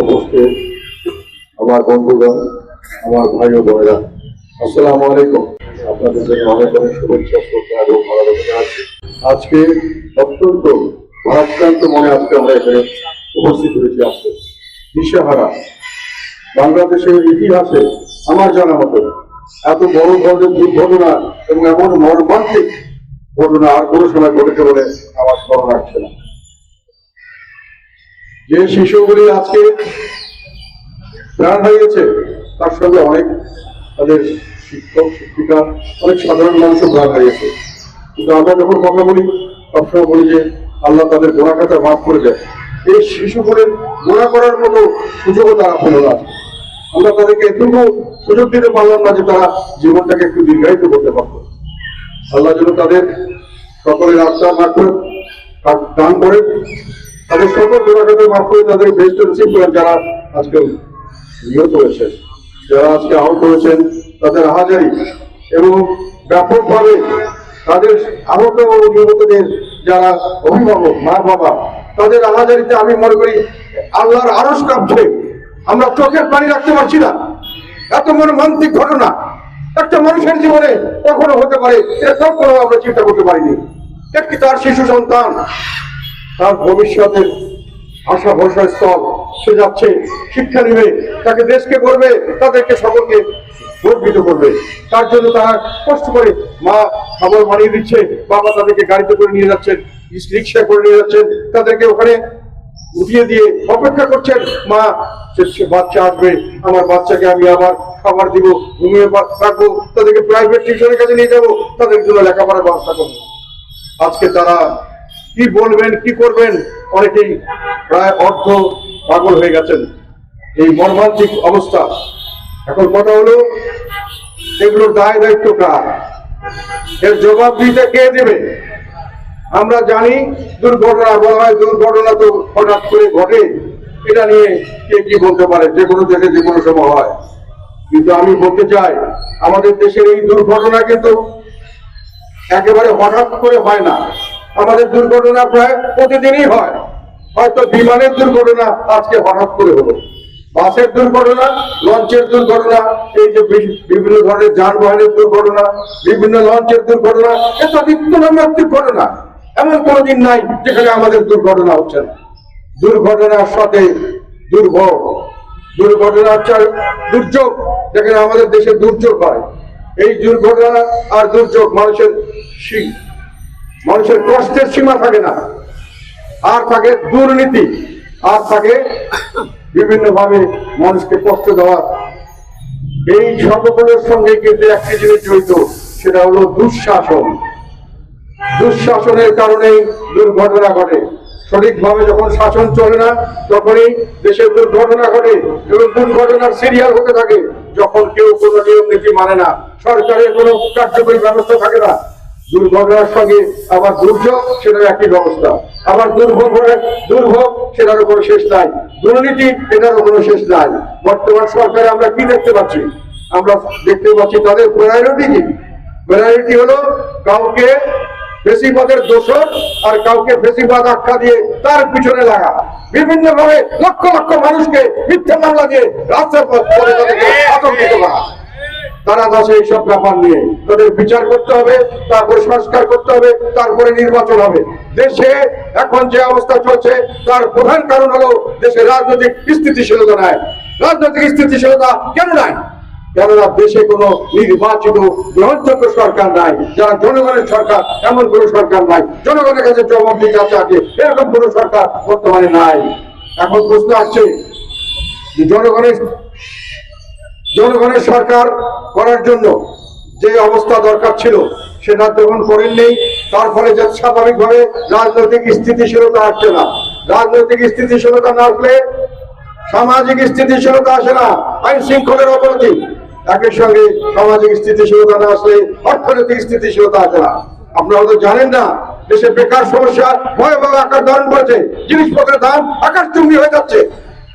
উপস্থিত আমার বন্ধুগণ, আমার ভাই ও বোনেরা আলাইকুম। আপনাদের জন্য অনেক অনেক শুভেচ্ছা, শ্রদ্ধা এবং ভালোবাসা জানাচ্ছি। আজকে অত্যন্ত ভারাক্রান্ত মনে আজকে আমরা এখানে উপস্থিত হয়েছি আজকে। দিশেহারা, বাংলাদেশের ইতিহাসে আমার জানা মতো এত বড় ধরনের দুর্ঘটনা এবং এমন মর্মান্তিক ঘটনা আর কোনো সময় ঘটেছে বলে আমার স্মরণ রাখছে না। যে শিশুগুলি আজকে প্রাণ হারিয়েছে, তার সঙ্গে অনেক তাদের শিক্ষক, শিক্ষিকা, অনেক সাধারণ মানুষও প্রাণ হারিয়েছে। কিন্তু আমরা যখন কথা বলি, সবসময় বলি যে আল্লাহ তাদের গোনাখাতা মাফ করে দেয় এই শিশুগুলির গোনা করার মতো সুযোগও তারা পেল না। আমরা তাদেরকে এটুকু সুযোগ দিতে পারলাম না যে তারা জীবনটাকে একটু দীর্ঘায়িত করতে পারতো। আল্লাহ যেন তাদের সকলের আত্মা মাফ করে দান করে তাদের সকল গোনাখাতা মাফ তাদের বেস্ট রিসিভ করেন যারা আজকে নিহত হয়েছে, যারা আজকে আহত হয়েছেন, তাদের হাজারি এবং ব্যাপকভাবে তাদের আহত ও নিহতদের যারা অভিভাবক, মা বাবা, তাদের আহাজারিতে আমি মনে করি আল্লাহর আরস কাঁপছে। আমরা চোখের পানি রাখতে পারছি না। এত মনে মর্মান্তিক ঘটনা। একটা মানুষের জীবনে কখনো হতে পারে এটা কখনো আমরা চিন্তা করতে পারিনি। একটি তার শিশু সন্তান তার ভবিষ্যতের আশা ভরসা স্থল সে যাচ্ছে, শিক্ষা নেবে, তাকে দেশকে করবে তাদেরকে সকলকে গর্বিত করবে। তার জন্য তারা কষ্ট করে মা খাবার বানিয়ে দিচ্ছে, বাবা তাদেরকে গাড়িতে করে নিয়ে যাচ্ছেন রিক্সা করে নিয়ে যাচ্ছেন, তাদেরকে ওখানে উঠিয়ে দিয়ে অপেক্ষা করছেন, মা সে বাচ্চা আসবে, আমার বাচ্চাকে আমি আবার খাবার দিব, ঘুমিয়ে রাখব তাদেরকে প্রাইভেট টিউশনের কাছে নিয়ে যাব, তাদের জন্য লেখাপড়ার ব্যবস্থা করব। আজকে তারা কি বলবেন, কি করবেন? অনেকেই প্রায় অর্ধ পাগল হয়ে গেছেন। এই মর্মান্তিক অবস্থা। এখন কথা হলো, এগুলোর দায় দায়িত্ব কার? এর জবাব দিতে কে দেবে? আমরা জানি দুর্ঘটনা, বলা হয় দুর্ঘটনা তো হঠাৎ করে ঘটে। এটা নিয়ে কে কি বলতে পারে? যে কোনো দেশে যে কোনো সময় হয়। কিন্তু আমি বলতে চাই, আমাদের দেশের এই দুর্ঘটনা কিন্তু একেবারে হঠাৎ করে হয় না। আমাদের দুর্ঘটনা প্রায় প্রতিদিনই হয়। হয়তো বিমানের দুর্ঘটনা আজকে হঠাৎ করে হলো। বাসের দুর্ঘটনা, লঞ্চের দুর্ঘটনা, এই যে বিভিন্ন ধরনের যানবাহনের দুর্ঘটনা, বিভিন্ন লঞ্চের দুর্ঘটনা এটা নিত্য নৈমিত্তিক ঘটনা। এমন কোনোদিন নাই যেখানে আমাদের দুর্ঘটনা হচ্ছে না। দুর্ঘটনার সাথে দুর্ভোগ। দুর্ঘটনা দুর্যোগ, যেখানে আমাদের দেশে দুর্যোগ হয়। এই দুর্ঘটনা আর দুর্যোগ মানুষের সী- মানুষের কষ্টের সীমা থাকে না। আর থাকে দুর্নীতি, আর থাকে বিভিন্ন ভাবে মানুষকে কষ্ট দেওয়া। এই সকলের সঙ্গে কিন্তু একটি জিনিস জড়িত, সেটা হলো দুঃশাসন। দুঃশাসনের কারণেই দুর্ঘটনা ঘটে। সঠিকভাবে যখন শাসন চলে না, তখনই দেশের দুর্ঘটনা ঘটে এবং দুর্ঘটনার সিরিয়াল হতে থাকে, যখন কেউ কোনো নিয়ম নীতি মানে না। সরকারের কোনো কার্যকরী ব্যবস্থা থাকে না। দুর্ঘটনার সঙ্গে আবার দুর্যোগ, সেটার একই ব্যবস্থা। আবার দুর্ভোগ দুর্ভোগ সেটারও কোনো শেষ নাই। দুর্নীতি এটারও কোনো শেষ নাই। বর্তমান সরকারে আমরা কি দেখতে পাচ্ছি? আমরা দেখতে পাচ্ছি তাদের প্রায়োরিটি কি? প্রায়োরিটি হলো কাউকে বেশিবাদের দোষর আর কাউকে বেশিবাদ আখ্যা দিয়ে তার পিছনে লাগা। বিভিন্ন ভাবে লক্ষ লক্ষ মানুষকে মিথ্যা মামলা দিয়ে রাস্তার পথ আতঙ্কিত করা। তারা দাসে এইসব ব্যাপার নিয়ে তাদের বিচার করতে হবে, তারপরে সংস্কার করতে হবে, তারপরে নির্বাচন হবে। দেশে এখন যে অবস্থা চলছে, তার প্রধান কারণ হলো দেশে রাজনৈতিক স্থিতিশীলতা নাই। রাজনৈতিক স্থিতিশীলতা কেন নাই? কেননা দেশে কোনো নির্বাচিত গ্রহণযোগ্য সরকার নাই, যারা জনগণের সরকার, এমন কোনো সরকার নাই। জনগণের কাছে জবাব দিতে আছে আগে, এরকম কোনো সরকার বর্তমানে নাই। এখন প্রশ্ন আসছে জনগণের জনগণের সরকার করার জন্য যে অবস্থা দরকার ছিল, সেটা যখন করেননি। তার ফলে যে স্বাভাবিকভাবে রাজনৈতিক স্থিতিশীলতা আসছে না। রাজনৈতিক স্থিতিশীলতা না আসলে সামাজিক স্থিতিশীলতা আসে না, আইন শৃঙ্খলের অবনতি। একই সঙ্গে সামাজিক স্থিতিশীলতা না আসলে অর্থনৈতিক স্থিতিশীলতা আসে না। আপনারা হয়তো জানেন না, দেশে বেকার সমস্যা, ভয়াবহ আকার ধারণ করেছে, জিনিসপত্রের দাম আকাশচুম্বী হয়ে যাচ্ছে।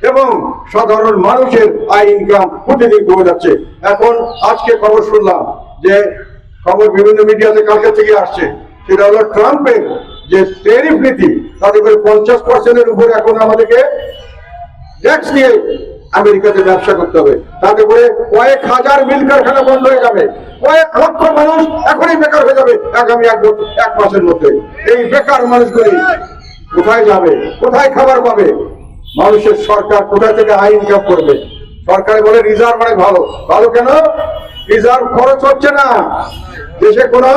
এবং সাধারণ মানুষের আয় ইনকাম প্রতিদিন কমে যাচ্ছে। এখন আজকে খবর শুনলাম যে, খবর বিভিন্ন মিডিয়াতে কালকে থেকে আসছে। সেটা হলো ট্রাম্পের যে টেরিফ নীতি, তাতে করে পঞ্চাশ পার্সেন্টের উপরে এখন আমাদেরকে ট্যাক্স দিয়ে আমেরিকাতে ব্যবসা করতে হবে। তাতে করে কয়েক হাজার মিল কারখানা বন্ধ হয়ে যাবে। কয়েক লক্ষ মানুষ এখনই বেকার হয়ে যাবে আগামী এক এক মাসের মধ্যে। এই বেকার মানুষগুলি কোথায় যাবে? কোথায় খাবার পাবে? মানুষের সরকার কোথা থেকে আইন ইনকাম করবে? সরকার বলে রিজার্ভ মানে ভালো। ভালো কেন? রিজার্ভ খরচ হচ্ছে না। দেশে কোনো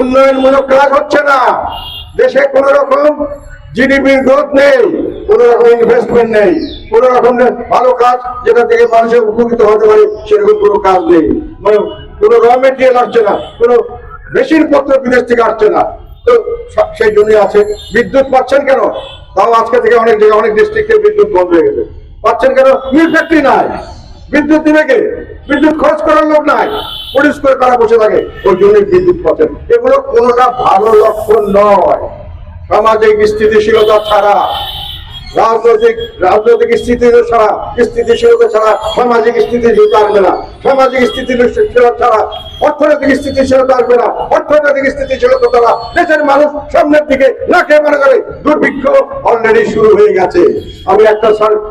উন্নয়নমূলক কাজ হচ্ছে না। দেশে কোন রকম জিডিপির গ্রোথ নেই, কোন রকম ইনভেস্টমেন্ট নেই, কোন রকম ভালো কাজ যেটা থেকে মানুষের উপকৃত হতে পারে, সেরকম কোনো কাজ নেই। মানে কোনো র মেটেরিয়াল আসছে না, কোনো মেশিন পত্র বিদেশ থেকে আসছে না। তো সেই জন্যই আছে। বিদ্যুৎ পাচ্ছেন কেন? তাও আজকে থেকে অনেক জায়গায় অনেক ডিস্ট্রিক্টে বিদ্যুৎ বন্ধ হয়ে গেছে। পাচ্ছেন কেন? মিল ফ্যাক্টরি নাই। বিদ্যুৎ দিবে কে? বিদ্যুৎ খরচ করার লোক নাই। পুলিশ করে তারা বসে থাকে? ওই জন্যই বিদ্যুৎ পাচ্ছেন। এগুলো কোনোটা ভালো লক্ষণ নয়। সামাজিক স্থিতিশীলতা ছাড়া, রাজনৈতিক রাজনৈতিক স্থিতি ছাড়া, স্থিতিশীলতা ছাড়া সামাজিক স্থিতিশীলতা আসবে না। সামাজিক স্থিতিশীলতা ছাড়া, অর্থনৈতিক স্থিতিশীলতা আসবে না। অর্থনৈতিক স্থিতিশীলতা ছাড়া দেশের মানুষ সামনের দিকে দুর্ভিক্ষ অলরেডি শুরু হয়ে গেছে। আমি একটা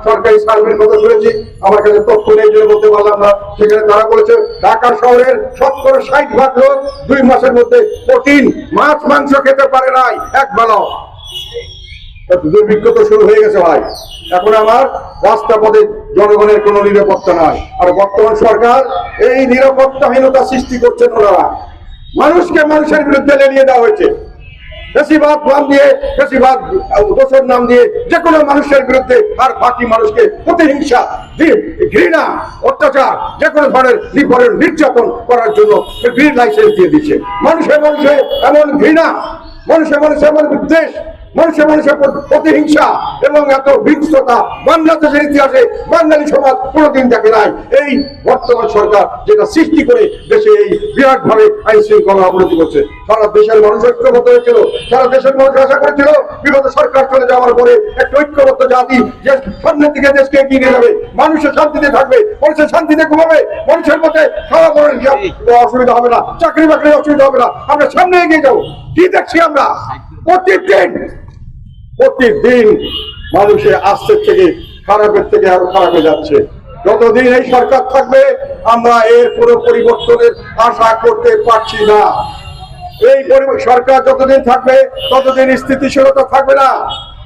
সরকারি সার্ভের কথা শুনেছি, আমার কাছে তথ্য নেই জন্য বলতে পারলাম না। সেখানে তারা বলেছে, ঢাকা শহরের শতকরা ষাট ভাগ লোক দুই মাসের মধ্যে প্রোটিন, মাছ, মাংস খেতে পারে নাই, এক বেলাও দুর্ভিক্ষ তো শুরু হয়ে গেছে ভাই। এখন আমার রাস্তা পথে জনগণের কোনো নিরাপত্তা নাই। আর বর্তমান সরকার এই নিরাপত্তাহীনতা সৃষ্টি করছেন ওনারা। মানুষকে মানুষের বিরুদ্ধে লেলিয়ে দেওয়া হয়েছে। বেশিরভাগ নাম দিয়ে, বেশিরভাগ দোষের নাম দিয়ে যে কোনো মানুষের বিরুদ্ধে আর বাকি মানুষকে প্রতিহিংসা ঘৃণা, অত্যাচার যে কোনো ধরনের নিপরের নির্যাতন করার জন্য গ্রিন লাইসেন্স দিয়ে দিচ্ছে। মানুষে মানুষে এমন ঘৃণা, মানুষে মানুষে এমন বিদ্বেষ মানুষে মানুষের প্রতি প্রতিহিংসা এবং এত হিংস্রতা বাংলাদেশের ইতিহাসে বাঙালি সমাজ কোনোদিন দেখে নাই। এই বর্তমান সরকার যেটা সৃষ্টি করে দেশে এই বিরাট ভাবে আইন শৃঙ্খলা অবনতি করছে সারা দেশের মানুষ ঐক্যবদ্ধ হয়েছিল। সারা দেশের মানুষ আশা করেছিল বিগত সরকার চলে যাওয়ার পরে একটা ঐক্যবদ্ধ জাতি যে সামনের দিকে দেশকে এগিয়ে নিয়ে যাবে মানুষের শান্তিতে থাকবে মানুষের শান্তিতে ঘুমাবে, মানুষের মধ্যে খাওয়া পড়ার অসুবিধা হবে না, চাকরি বাকরির অসুবিধা হবে না। আমরা সামনে এগিয়ে যাব। কি দেখছি আমরা? প্রতিদিন প্রতিদিন মানুষের আস্তের থেকে, খারাপের থেকে আরও খারাপ হয়ে যাচ্ছে। যতদিন এই সরকার থাকবে, আমরা এর কোনো পরিবর্তনের আশা করতে পারছি না। এই সরকার যতদিন থাকবে, ততদিন স্থিতিশীলতা থাকবে না।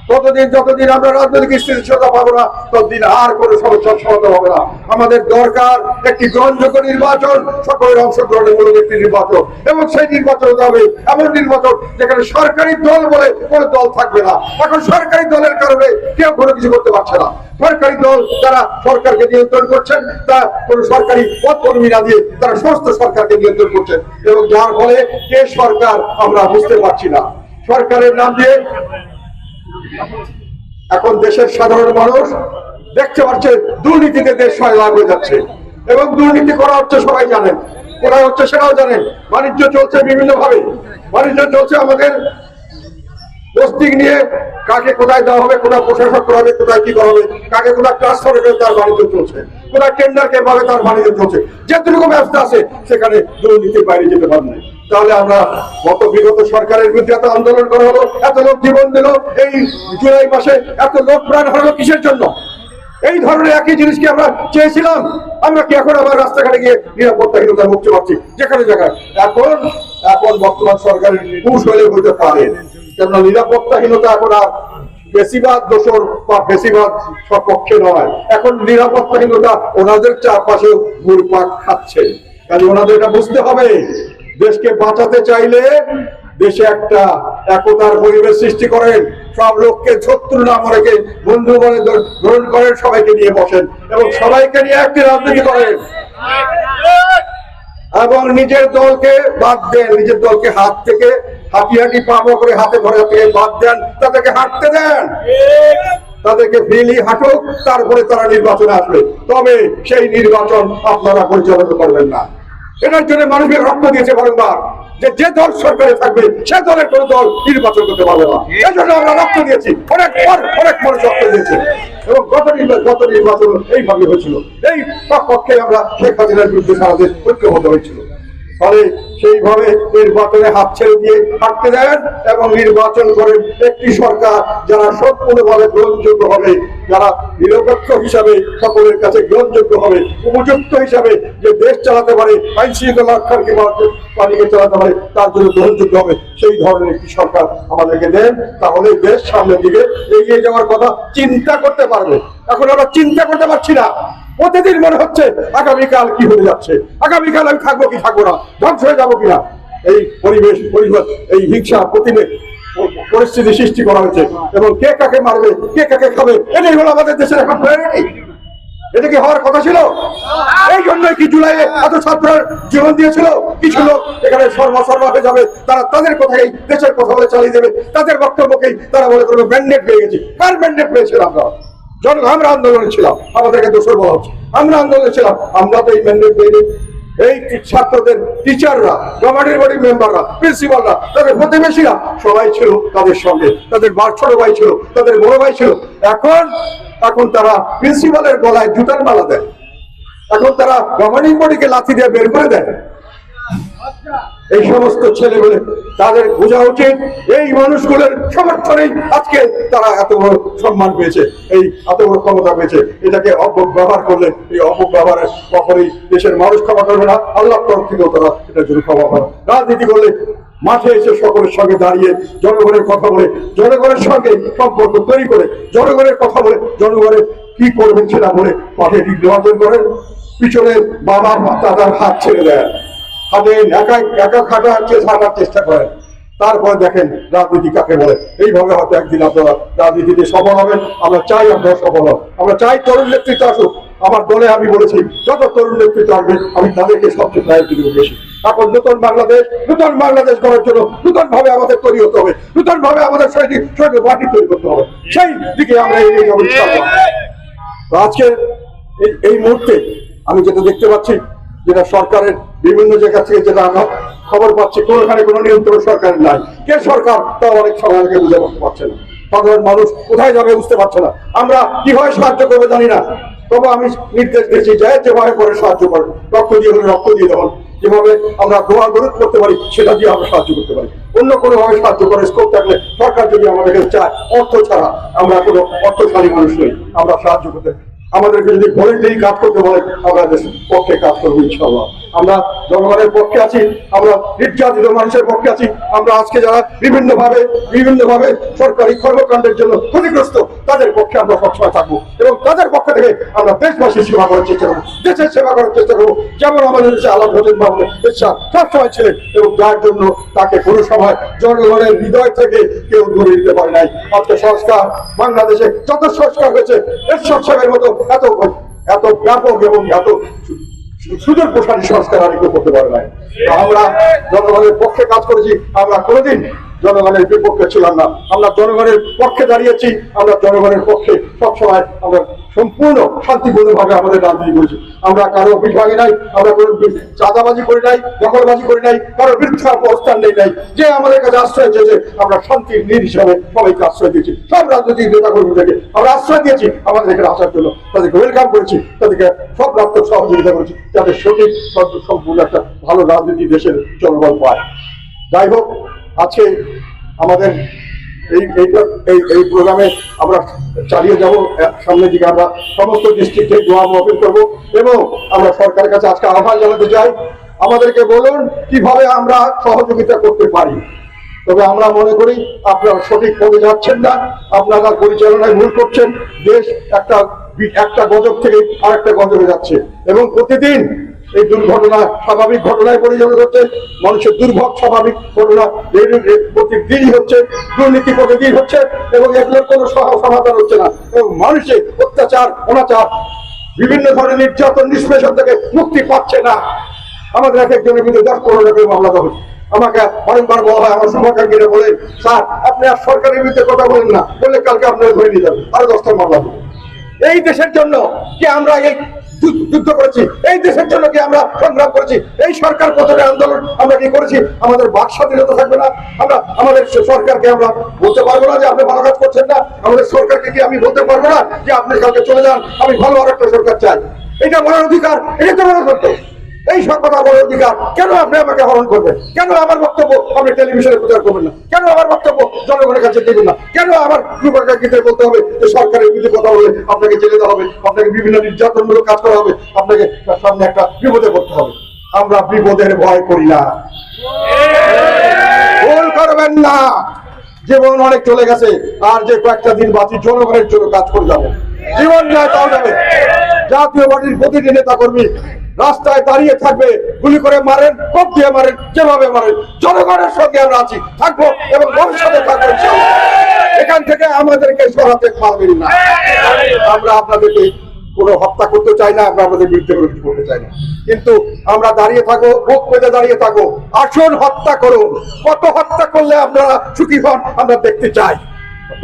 ততদিন, যতদিন আমরা রাজনৈতিক স্থিতিশীলতা পাবো না, ততদিন আর কোনো সমস্যার সমাধান হবে না। আমাদের দরকার একটি গ্রহণযোগ্য নির্বাচন, সকলের অংশগ্রহণের মূলক একটি নির্বাচন। এবং সেই নির্বাচন হতে হবে এমন নির্বাচন যেখানে সরকারি দল বলে কোনো দল থাকবে না। এখন সরকারি দলের কারণে কেউ কোনো কিছু করতে পারছে না। সরকারি দল যারা সরকারকে নিয়ন্ত্রণ করছেন তা কোনো সরকারি পদ কর্মী না দিয়ে তারা সমস্ত সরকারকে নিয়ন্ত্রণ করছেন। এবং যার ফলে কে সরকার আমরা বুঝতে পারছি না। সরকারের নাম দিয়ে এখন দেশের সাধারণ মানুষ দেখতে পাচ্ছে দুর্নীতিতে দেশ লাভ হয়ে যাচ্ছে। এবং দুর্নীতি করা হচ্ছে সবাই জানেন। কোথায় হচ্ছে সেটাও জানেন। বাণিজ্য চলছে বিভিন্ন ভাবে বাণিজ্য চলছে আমাদের পোস্টিং নিয়ে কাকে কোথায় দেওয়া হবে, কোথায় প্রশাসক করা হবে, কোথায় কি করা হবে, কাকে কোথায় ট্রান্সফার হবে তার বাণিজ্য চলছে, কোথায় টেন্ডার কে পাবে তার বাণিজ্য চলছে। যেটুকু ব্যবস্থা আছে, সেখানে দুর্নীতির বাইরে যেতে পারবে। তাহলে আমরা গত বিগত সরকারের বিরুদ্ধে এত আন্দোলন করা হলো, এত লোক জীবন দিল, এই জুলাই মাসে এত লোক প্রাণ হারালো কিসের জন্য? এই ধরনের একই জিনিস কি আমরা চেয়েছিলাম, আমরা কি এখন আবার রাস্তাঘাটে গিয়ে নিরাপত্তাহীনতা মুক্তি পাচ্ছি যেখানে জায়গায় এখন এখন বর্তমান সরকারের কৌশলে হতে পারে। কেননা নিরাপত্তাহীনতা এখন আর বেশিরভাগ দোষর বা বেশিরভাগ সপক্ষে নয়। এখন নিরাপত্তাহীনতা ওনাদের চারপাশে ঘুরপাক খাচ্ছে। কাজে ওনাদের এটা বুঝতে হবে। দেশকে বাঁচাতে চাইলে দেশে একটা একতার পরিবেশ সৃষ্টি করেন। সব লোককে শত্রু না রেখে বন্ধু বলে গ্রহণ করেন, সবাইকে নিয়ে বসেন এবং সবাইকে নিয়ে একটি রাজনীতি করেন। এবং নিজের দলকে বাদ দেন, নিজের দলকে হাত থেকে হাঁটি হাঁটি পাবো করে হাতে ধরে থেকে বাদ দেন, তাদেরকে হাঁটতে দেন। তাদেরকে ফ্রিলি হাঁটুক, তারপরে তারা নির্বাচনে আসবে। তবে সেই নির্বাচন আপনারা পরিচালনা করবেন না। এটার জন্য মানুষের রক্ত দিয়েছে বারংবার যে যে দল সরকারে থাকবে, সে দলের কোন দল নির্বাচন করতে পারবে না। এই জন্য আমরা রক্ত দিয়েছি। অনেক অনেক মানুষ রক্ত দিয়েছে। এবং গত নির্বাচন গত নির্বাচন এইভাবে হয়েছিল। এই পক্ষে আমরা শেখ হাসিনার বিরুদ্ধে সারা দেশ ঐক্যবদ্ধ হয়েছিল। ফলে সেইভাবে নির্বাচনে হাত ছেড়ে দিয়ে হাঁটতে দেন এবং নির্বাচন করেন একটি সরকার যারা সম্পূর্ণভাবে গ্রহণযোগ্য হবে, যারা নিরপেক্ষ হিসাবে সকলের কাছে গ্রহণযোগ্য হবে, উপযুক্ত হিসাবে যে দেশ চালাতে পারে, আইন শৃঙ্খলা রক্ষার পানিকে চালাতে পারে, তার জন্য গ্রহণযোগ্য হবে। সেই ধরনের একটি সরকার আমাদেরকে দেন, তাহলে দেশ সামনের দিকে এগিয়ে যাওয়ার কথা চিন্তা করতে পারবে। এখন আমরা চিন্তা করতে পারছি না। প্রতিদিন মনে হচ্ছে আগামীকাল কি হতে যাচ্ছে? আগামীকাল আমি থাকব কি থাকব না? ধ্বংস হয়ে যাব কিনা? এই পরিবেশ পরিবেশ, এই হিংসা প্রতিদিন পরিস্থিতি সৃষ্টি করা হয়েছে। এবং কে কাকে মারবে, কে কাকে খাবে, এটাই হলো আমাদের দেশের এখন priority। এটা কি হওয়ার কথা ছিল? এই জন্যই কি জুলাইয়ে এত ছাত্রের জীবন দিয়েছিল? কিছু লোক এখানে সর্বা সর্বা হয়ে যাবে। তারা তাদের কথাই দেশের কথা বলে চালিয়ে দেবে। তাদের বক্তব্যকেই তারা মনে করবে ম্যান্ডেট পেয়ে গেছি। কার ব্যান্ডেড পেয়েছিল আমরা? জন আমরা আন্দোলনে ছিলাম, আমাদেরকে দোষর বলা হচ্ছে। আমরা আন্দোলনে ছিলাম, আমরা তো এই ম্যান্ডেট এই ছাত্রদের টিচাররা গভর্নিং বডি মেম্বাররা প্রিন্সিপালরা তাদের প্রতিবেশীরা, সবাই ছিল তাদের সঙ্গে। তাদের বার ছোট ভাই ছিল, তাদের বড় ভাই ছিল। এখন এখন তারা প্রিন্সিপালের গলায় জুতার মালা দেয়। এখন তারা গভর্নিং বডিকে লাথি দিয়ে বের করে দেয়। এই সমস্ত ছেলেগুলো তাদের বোঝা উচিত, এই মানুষগুলোর সমর্থনেই আজকে তারা এত বড় সম্মান পেয়েছে, এই এত বড় ক্ষমতা পেয়েছে। এটাকে অপব্যবহার করলে, এই অপব্যবহারের কখনই দেশের মানুষ ক্ষমা করবে না আল্লাহ তরফ থেকেও তারা এটার জন্য ক্ষমা করে রাজনীতি করলে মাঠে এসে সকলের সঙ্গে দাঁড়িয়ে, জনগণের কথা বলে, জনগণের সঙ্গে সম্পর্ক তৈরি করে, জনগণের কথা বলে জনগণের কি করবেন সেটা বলে মাঠে নির্বাচন করেন পিছনে বাবা দাদার হাত ছেড়ে দেয়। হাতে একা একা খাটা ছাড়ার চেষ্টা করেন। তারপরে দেখেন রাজনীতি কাকে বলে। এইভাবে হয়তো একদিন আপনারা রাজনীতিতে সফল হবেন। আমরা চাই আপনারা সফল হন। আমরা চাই তরুণ নেতৃত্ব আসুক। আমার দলে আমি বলেছি, যত তরুণ নেতৃত্ব আসবে, আমি তাদেরকে সবচেয়ে প্রায়োরিটি দেবো বেশি। এখন নতুন বাংলাদেশ নতুন বাংলাদেশ করার জন্য নতুন ভাবে আমাদের তৈরি হতে হবে। নতুন ভাবে আমাদের শরীরে মাটি তৈরি করতে হবে। সেই দিকে আমরা এই। আজকে এই মুহূর্তে আমি যেটা দেখতে পাচ্ছি যেটা সরকারের বিভিন্ন জায়গা থেকে যেটা আমরা খবর পাচ্ছি কোনোখানে কোনো নিয়ন্ত্রণ সরকারের নাই। কে সরকার? তা অনেক সময় বুঝে করতে পারছে না। সাধারণ মানুষ কোথায় যাবে বুঝতে পারছে না। আমরা কীভাবে সাহায্য করবে জানি না। তবে আমি নির্দেশ দিয়েছি যে যেভাবে করে সাহায্য করবে রক্ত দিয়ে হলে রক্ত দিয়ে দেবেন যেভাবে আমরা দোয়া গরুত করতে পারি, সেটা দিয়ে আমরা সাহায্য করতে পারি। অন্য কোনোভাবে সাহায্য করে স্কোপ থাকলে সরকার যদি আমাদেরকে চায়, অর্থ ছাড়া আমরা কোনো অর্থশালী মানুষ নই। আমরা সাহায্য করতে আমাদেরকে যদি ভলেন্টারি কাজ করতে বলে আমরা পক্ষে কাজ করব ইনশাল্লাহ আমরা জনগণের পক্ষে আছি, আমরা নির্যাতিত মানুষের পক্ষে আছি, আমরা আজকে যারা বিভিন্ন ভাবে বিভিন্ন ভাবে সরকারি কর্মকাণ্ডের জন্য ক্ষতিগ্রস্ত, তাদের পক্ষে আমরা সবসময় থাকব এবং তাদের পক্ষ থেকে আমরা দেশবাসীর সেবা করার চেষ্টা করব, দেশের সেবা করার চেষ্টা করব। যেমন আমাদের দেশে আলাপ হোসেন বাবুদের ইচ্ছা সবসময় ছিলেন এবং যার জন্য তাকে কোনো সময় জনগণের হৃদয় থেকে কেউ ধরে দিতে পারে নাই। আজকে সংস্কার, বাংলাদেশে যত সংস্কার হয়েছে, এরশাদ সাহেবের মতো এত এত ব্যাপক এবং এত সুদূর প্রসারী সংস্কার আর কেউ করতে পারে নাই। আমরা জনগণের পক্ষে কাজ করেছি, আমরা কোনোদিন জনগণের বিপক্ষে ছিলাম না। আমরা জনগণের পক্ষে দাঁড়িয়েছি, আমরা জনগণের পক্ষে সবসময় আমরা সম্পূর্ণ শান্তিপূর্ণ ভাবে আমাদের রাজনীতি করেছি। আমরা কারও অফিস ভাঙি নাই, আমরা কোনো চাঁদাবাজি করি নাই, দখলবাজি করি নাই, কারও বিরুদ্ধে অবস্থান নেই নাই। যে আমাদের কাছে আশ্রয় চেয়েছে, আমরা শান্তির নীর হিসাবে সবাইকে আশ্রয় দিয়েছি। সব রাজনৈতিক নেতা কর্মীদেরকে আমরা আশ্রয় দিয়েছি, আমাদের এখানে আসার জন্য। তাদেরকে ওয়েলকাম করেছি, তাদেরকে সব রাষ্ট্র সহযোগিতা করেছি, যাতে সঠিক সম্পূর্ণ একটা ভালো রাজনীতি দেশের জনগণ পায়। যাই হোক আজকে আমাদের এই এই এই প্রোগ্রামে আমরা চালিয়ে যাব সামনের দিকে আমরা সমস্ত ডিস্ট্রিক্টে দোয়া মহফিল করব এবং আমরা সরকারের কাছে আজকে আহ্বান জানাতে চাই, আমাদেরকে বলুন কীভাবে আমরা সহযোগিতা করতে পারি। তবে আমরা মনে করি আপনারা সঠিক পথে যাচ্ছেন না, আপনারা পরিচালনায় ভুল করছেন, দেশ একটা একটা গজব থেকে আরেকটা গজবে যাচ্ছে এবং প্রতিদিন এই দুর্ঘটনা স্বাভাবিক ঘটনায় পরিচালিত হচ্ছে। মানুষের দুর্ভোগ স্বাভাবিক ঘটনা। প্রতিদিনই হচ্ছে, দুর্নীতি প্রতিদিন হচ্ছে এবং এগুলোর কোনো সমাধান হচ্ছে না। এবং মানুষের অত্যাচার, অনাচার, বিভিন্ন ধরনের নির্যাতন, নিষ্পেষণ থেকে মুক্তি পাচ্ছে না। আমাদের এক একজনের বিরুদ্ধে দশ পনেরো টাকা মামলা হচ্ছে আমাকে অনেকবার বলা হয়, আমার শুভাকাঙ্ক্ষীরা বলেন, স্যার, আপনি আর সরকারের বিরুদ্ধে কথা বলেন না। বললে কালকে আপনার ধরে নিয়ে যাবেন। আরও দশটা মামলা দেবো এই দেশের জন্য কি আমরা এই যুদ্ধ করেছি। এই দেশের জন্য কি আমরা সংগ্রাম করেছি? এই সরকার পতনের আন্দোলন আমরা কি করেছি? আমাদের বাক স্বাধীনতা থাকবে না। আমরা আমাদের সরকারকে আমরা বলতে পারব না যে আপনি ভালো কাজ করছেন না। আমাদের সরকারকে কি আমি বলতে পারব না যে আপনি কালকে চলে যান? আমি ভালো আর একটা সরকার চাই। এটা বলার অধিকার, এটা তো বলার এই সব কথা বলার অধিকার। কেন আপনি আমাকে হরণ করবেন? কেন আমার বক্তব্য আপনি টেলিভিশনে প্রচার করবেন না? কেন আমার বক্তব্য জনগণের কাছে দেবেন না? কেন আমার যুবকাকে বলতে হবে যে সরকারের বিরুদ্ধে কথা বলে আপনাকে জেলে দেওয়া হবে, আপনাকে বিভিন্ন নির্যাতনমূলক কাজ করা হবে, আপনাকে সামনে একটা বিপদে পড়তে হবে। আমরা বিপদের ভয় করি না। ভুল করবেন না। জীবন অনেক চলে গেছে, আর যে কয়েকটা দিন বাকি জনগণের জন্য কাজ করে যাব। জীবন নয় তাও যাবে। জাতীয় পার্টির প্রতিটি নেতা কর্মী রাস্তায় দাঁড়িয়ে থাকবে, গুলি করে মারেন, কোপ দিয়ে মারেন, যেভাবে মারেন, জনগণের সঙ্গে আমরা আছি, থাকব এবং ভবিষ্যতে থাকব এখান থেকে আমাদেরকে সরাতে পারবেন না। আমরা আপনাদেরকে কোনো হত্যা করতে চাই না, আমরা আমাদের বিরুদ্ধে কিছু করতে চাই না। কিন্তু আমরা দাঁড়িয়ে থাকো বুক পেতে দাঁড়িয়ে থাকব। আসুন হত্যা করুন। কত হত্যা করলে আপনারা সুখী হন, আমরা দেখতে চাই।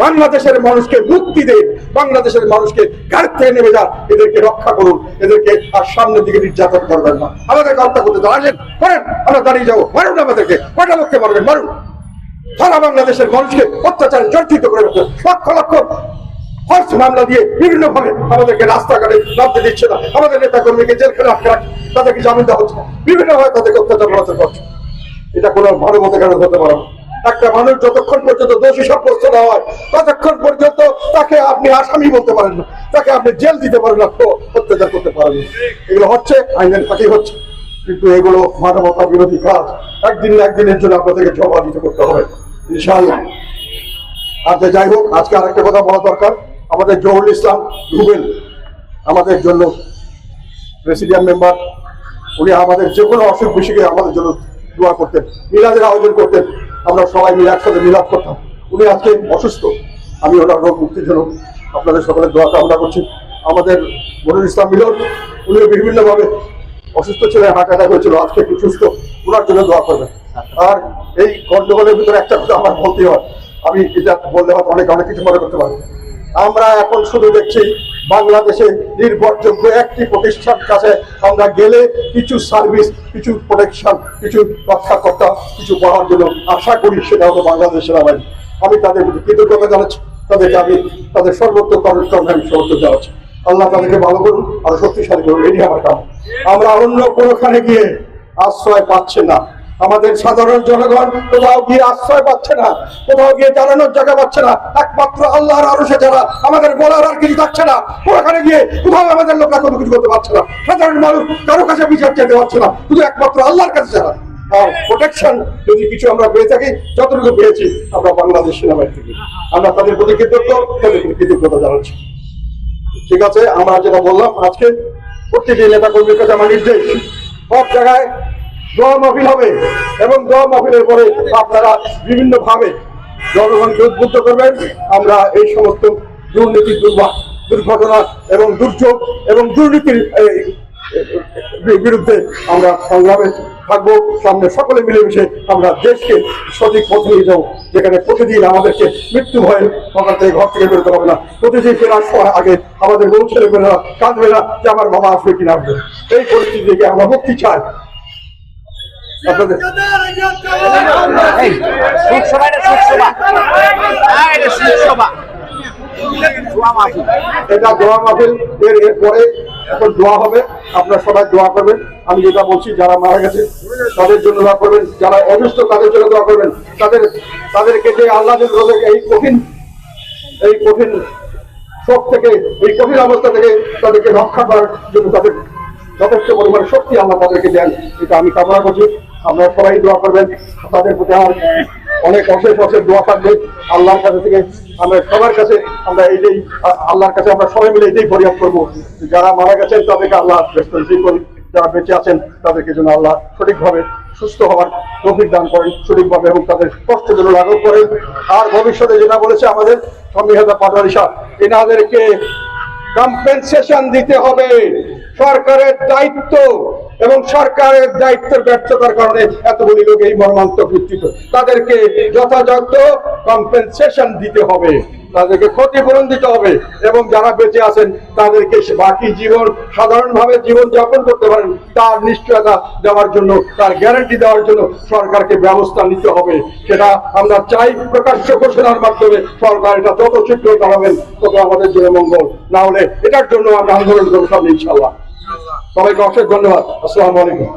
বাংলাদেশের মানুষকে মুক্তি দিন বাংলাদেশের মানুষকে গাড়ি থেকে নেমে যান এদেরকে রক্ষা করুন, এদেরকে আর সামনের দিকে নির্যাতন করবেন না আমাদেরকে হত্যা করতে আসেন, করেন, আমরা দাঁড়িয়ে যাব, মারুন আমাদেরকে কটা লোককে মারবেন, মারুন সারা বাংলাদেশের মানুষকে অত্যাচারে জর্জিত করে ফেলছে। লক্ষ লক্ষ ফলস মামলা দিয়ে বিভিন্ন ভাবে আমাদেরকে রাস্তাঘাটে নামতে দিচ্ছে না আমাদের নেতা কর্মীকে জেলখানে আটকে রাখছে, তাদেরকে জামিন দেওয়া হচ্ছে। বিভিন্ন ভাবে তাদেরকে অত্যাচার করছে এটা কোনো মানবতা কেন হতে পারে না। একটা মানুষ যতক্ষণ পর্যন্ত দোষী সাব্যস্ত না হয়, ততক্ষণ পর্যন্ত তাকে আপনি আসামি বলতে পারেন না। তাকে আপনি জেল দিতে পারেন না অত্যাচার করতে পারেন এগুলো হচ্ছে, আইনের ফাঁকি হচ্ছে। কিন্তু এগুলো মানবতা বিরোধী কাজ। একদিন না একদিনের জন্য আপনাদেরকে জবাব দিতে করতে হবে, ইনশাআল্লাহ। আচ্ছা যাই হোক, আজকে আরেকটা কথা বলা দরকার। আমাদের জহুরুল ইসলাম রুবেল, আমাদের জন্য প্রেসিডিয়াম মেম্বার। উনি আমাদের যে কোনো অসুখ বিসুখে আমাদের জন্য দোয়া করতেন, মিলাদের আয়োজন করতেন। আমরা সবাই মিলে একসাথে মিলাদ করতাম। উনি আজকে অসুস্থ। আমি ওনার রোগ মুক্তির জন্য আপনাদের সকলের দোয়া কামনা করছি। আমাদের মনুল ইসলাম মিলন উনিও বিভিন্নভাবে অসুস্থ ছিলেন, হার্ট অ্যাটাক হয়েছিল, আজকে একটু সুস্থ। ওনার জন্য দোয়া করবেন। আর এই গন্ডগোলের ভিতরে একটা কথা আমার বলতে হয়। আমি এটা বললে হয়তো অনেক অনেক কিছু মনে করতে পারি আমরা এখন শুধু দেখছি বাংলাদেশে নির্ভরযোগ্য একটি প্রতিষ্ঠান কাছে আমরা গেলে কিছু সার্ভিস, কিছু প্রোটেকশন কিছু রক্ষাকর্তা, কিছু পাওয়ার জন্য আশা করি সেটা হলো বাংলাদেশ সেনাবাহিনী। আমি তাদের প্রতি কৃতজ্ঞতা জানাচ্ছি। তাদেরকে আমি তাদের সর্বোত্তম আমি সর্বোত্তম জানাচ্ছি আল্লাহ তাদেরকে ভালো করুন আর শক্তিশালী করুন এটি আমার কাম আমরা অন্য কোনোখানে গিয়ে আশ্রয় পাচ্ছে না। আমাদের সাধারণ জনগণ কোথাও গিয়ে আশ্রয় পাচ্ছে না, কোথাও গিয়ে জানানোর জায়গা পাচ্ছে না, একমাত্র আল্লাহর আরশে যারা আমাদের বলার আর কিছু থাকছে না, ওখানে গিয়ে কোথাও আমাদের লোকরা কোনো কিছু করতে পারছে না। সাধারণ মানুষ কারও কাছে বিচার যেতে পারছে না, শুধু একমাত্র আল্লাহর কাছে যারা। আর প্রোটেকশন যদি কিছু আমরা পেয়ে থাকি, যতটুকু পেয়েছি, আমরা বাংলাদেশ সেনাবাহিনী থেকে। আমরা তাদের প্রতি কৃতজ্ঞ, তাদের প্রতি কৃতজ্ঞতা জানাচ্ছি। ঠিক আছে, আমরা যেটা বললাম আজকে, প্রতিটি নেতা কর্মীর কাছে আমার নির্দেশ। সব জায়গায় দোয়া মাহফিল হবে এবং দোয়া মাহফিলের পরে আপনারা বিভিন্ন ভাবে জনগণকে উদ্বুদ্ধ করবেন। আমরা এই সমস্ত দুর্নীতি দুর্ভা দুর্ঘটনা এবং দুর্যোগ এবং দুর্নীতির বিরুদ্ধে আমরা সংগ্রামে থাকব। সামনে সকলে মিলেমিশে আমরা দেশকে সঠিক পথে নিয়ে যাব। যেখানে প্রতিদিন আমাদেরকে মৃত্যু ভয়ে সকাল থেকে ঘর থেকে বেরোতে হবে না। প্রতিদিন ফেরার সময় আগে আমাদের বউ ছেলে মেয়েরা কাঁদবে না যে আমার বাবা আসবে কিনা। আসবে এই পরিস্থিতি থেকে আমরা মুক্তি চাই। আপনাদের হ্যাঁ এটা দোয়া মাহফিল। এর এরপরে এখন দোয়া হবে। আপনারা সবাই দোয়া করবেন। আমি যেটা বলছি, যারা মারা গেছে, তাদের জন্য দোয়া করবেন। যারা অসুস্থ, তাদের জন্য দোয়া করবেন। তাদের তাদেরকে যে আল্লাহ এই কঠিন এই কঠিন শোক থেকে, এই কঠিন অবস্থা থেকে তাদেরকে রক্ষা করার জন্য তাদের যথেষ্ট পরিমাণে শক্তি আল্লাহ তাদেরকে দেন, এটা আমি কামনা করছি। আপনারা সবাই দোয়া করবেন তাদের প্রতি আমার অনেক অশেষ অশেষ দোয়া থাকবে। আল্লাহর কাছে থেকে আমরা সবার কাছে আমরা এইটাই আল্লাহর কাছে আমরা সবাই মিলে এটাই ফরিয়াদ করব। যারা মারা গেছেন, তাদেরকে আল্লাহ রেসপন্সিভ করি যারা বেঁচে আছেন, তাদেরকে যেন আল্লাহ সঠিকভাবে সুস্থ হওয়ার তৌফিক দান করেন, সঠিকভাবে এবং তাদের কষ্ট যেন লাঘব করেন। আর ভবিষ্যতে যেটা বলেছে আমাদের সংবিধাতা পাটোয়ারি সাহ এনাদেরকে কম্পেনসেশন দিতে হবে। সরকারের দায়িত্ব এবং সরকারের দায়িত্বের ব্যর্থতার কারণে এতগুলি লোক এই মর্মান্তক তাদেরকে যথাযথ কম্পেনসেশন দিতে হবে। তাদেরকে ক্ষতিপূরণ দিতে হবে এবং যারা বেঁচে আছেন তাদেরকে বাকি জীবন সাধারণভাবে জীবন যাপন করতে পারেন তার নিশ্চয়তা দেওয়ার জন্য তার গ্যারান্টি দেওয়ার জন্য সরকারকে ব্যবস্থা নিতে হবে। সেটা আমরা চাই প্রকাশ্য ঘোষণার মাধ্যমে সরকার এটা যত শীঘ্র চালাবেন তত আমাদের জন্য মঙ্গল। না হলে এটার জন্য আমরা আন্দোলন করব সামনে ইনশাল্লাহ সবাইকে অশেষ ধন্যবাদ। আসসালামু আলাইকুম।